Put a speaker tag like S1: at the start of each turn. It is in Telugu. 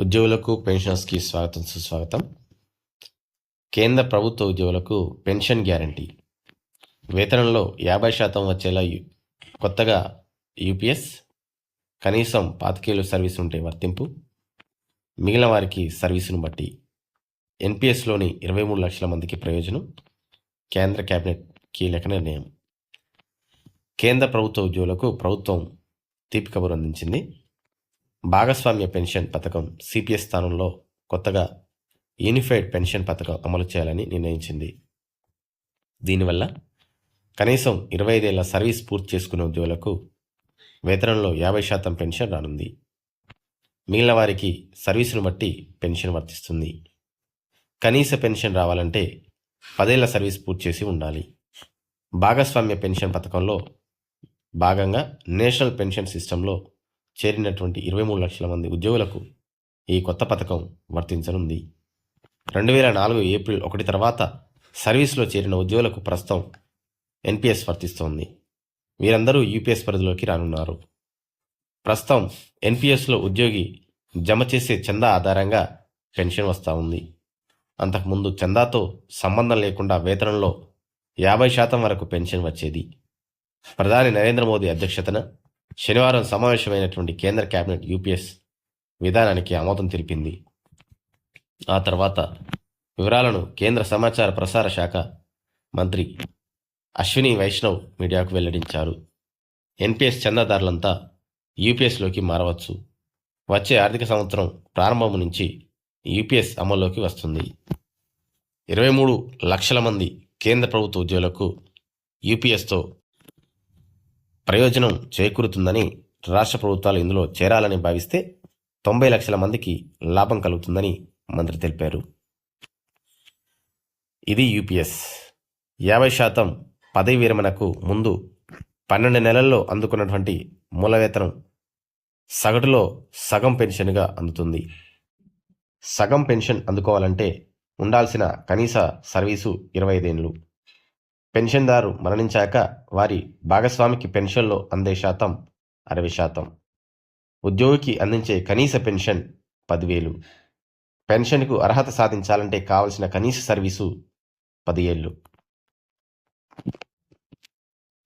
S1: ఉద్యోగులకు పెన్షనర్స్కి స్వాగతం సుస్వాగతం. కేంద్ర ప్రభుత్వ ఉద్యోగులకు పెన్షన్ గ్యారంటీ. వేతనంలో యాభై శాతం వచ్చేలా కొత్తగా యూపీఎస్ కనీసం పాతికేళ్ళు సర్వీస్ ఉంటే వర్తింపు. మిగిలిన వారికి సర్వీసును బట్టి ఎన్పిఎస్లోని ఇరవై మూడు లక్షల మందికి ప్రయోజనం. కేంద్ర కేబినెట్ కీలక నిర్ణయం. కేంద్ర ప్రభుత్వ ఉద్యోగులకు ప్రభుత్వం తీపి కబురు అందించింది. భాగస్వామ్య పెన్షన్ పథకం సిపిఎస్ స్థానంలో కొత్తగా యూనిఫైడ్ పెన్షన్ పథకం అమలు చేయాలని నిర్ణయించింది. దీనివల్ల కనీసం ఇరవై ఐదేళ్ళ సర్వీస్ పూర్తి చేసుకున్న ఉద్యోగులకు వేతనంలో యాభై శాతం పెన్షన్ రానుంది. మిగిలిన వారికి సర్వీసును బట్టి పెన్షన్ వర్తిస్తుంది. కనీస పెన్షన్ రావాలంటే పదేళ్ళ సర్వీస్ పూర్తి చేసి ఉండాలి. భాగస్వామ్య పెన్షన్ పథకంలో భాగంగా నేషనల్ పెన్షన్ సిస్టంలో చేరినటువంటి ఇరవై మూడు లక్షల మంది ఉద్యోగులకు ఈ కొత్త పథకం వర్తించనుంది. రెండు వేల నాలుగు ఏప్రిల్ ఒకటి తర్వాత సర్వీస్లో చేరిన ఉద్యోగులకు ప్రస్తుతం ఎన్పిఎస్ వర్తిస్తోంది. వీరందరూ యూపీఎస్ పరిధిలోకి రానున్నారు. ప్రస్తుతం ఎన్పిఎస్లో ఉద్యోగి జమ చేసే చందా ఆధారంగా పెన్షన్ వస్తూ ఉంది. అంతకుముందు చందాతో సంబంధం లేకుండా వేతనంలో యాభై శాతం వరకు పెన్షన్ వచ్చేది. ప్రధాని నరేంద్ర మోదీ అధ్యక్షతన శనివారం సమావేశమైనటువంటి కేంద్ర కేబినెట్ యూపీఎస్ విధానానికి ఆమోదం తెలిపింది. ఆ తర్వాత వివరాలను కేంద్ర సమాచార ప్రసార శాఖ మంత్రి అశ్విని వైష్ణవ్ మీడియాకు వెల్లడించారు. ఎన్పిఎస్ చందాదారులంతా యూపీఎస్లోకి మారవచ్చు. వచ్చే ఆర్థిక సంవత్సరం ప్రారంభం నుంచి యూపీఎస్ అమల్లోకి వస్తుంది. ఇరవై మూడు లక్షల మంది కేంద్ర ప్రభుత్వ ఉద్యోగులకు యూపీఎస్తో ప్రయోజనం చేకూరుతుందని రాష్ట్ర ప్రభుత్వాలు ఇందులో చేరాలని భావిస్తే తొంభై లక్షల మందికి లాభం కలుగుతుందని మంత్రి తెలిపారు. ఇది యూపీఎస్. యాభై శాతం పదవి విరమణకు ముందు పన్నెండు నెలల్లో అందుకున్నటువంటి మూలవేతనం సగటులో సగం పెన్షన్గా అందుతుంది. సగం పెన్షన్ అందుకోవాలంటే ఉండాల్సిన కనీస సర్వీసు ఇరవై ఐదేళ్ళు పెన్షన్దారు మరణించాక వారి భాగస్వామికి పెన్షన్లో అందే శాతం అరవై శాతం. ఉద్యోగికి అందించే కనీస పెన్షన్ పదివేలు. పెన్షన్కు అర్హత సాధించాలంటే కావలసిన కనీస సర్వీసు పది ఏళ్ళు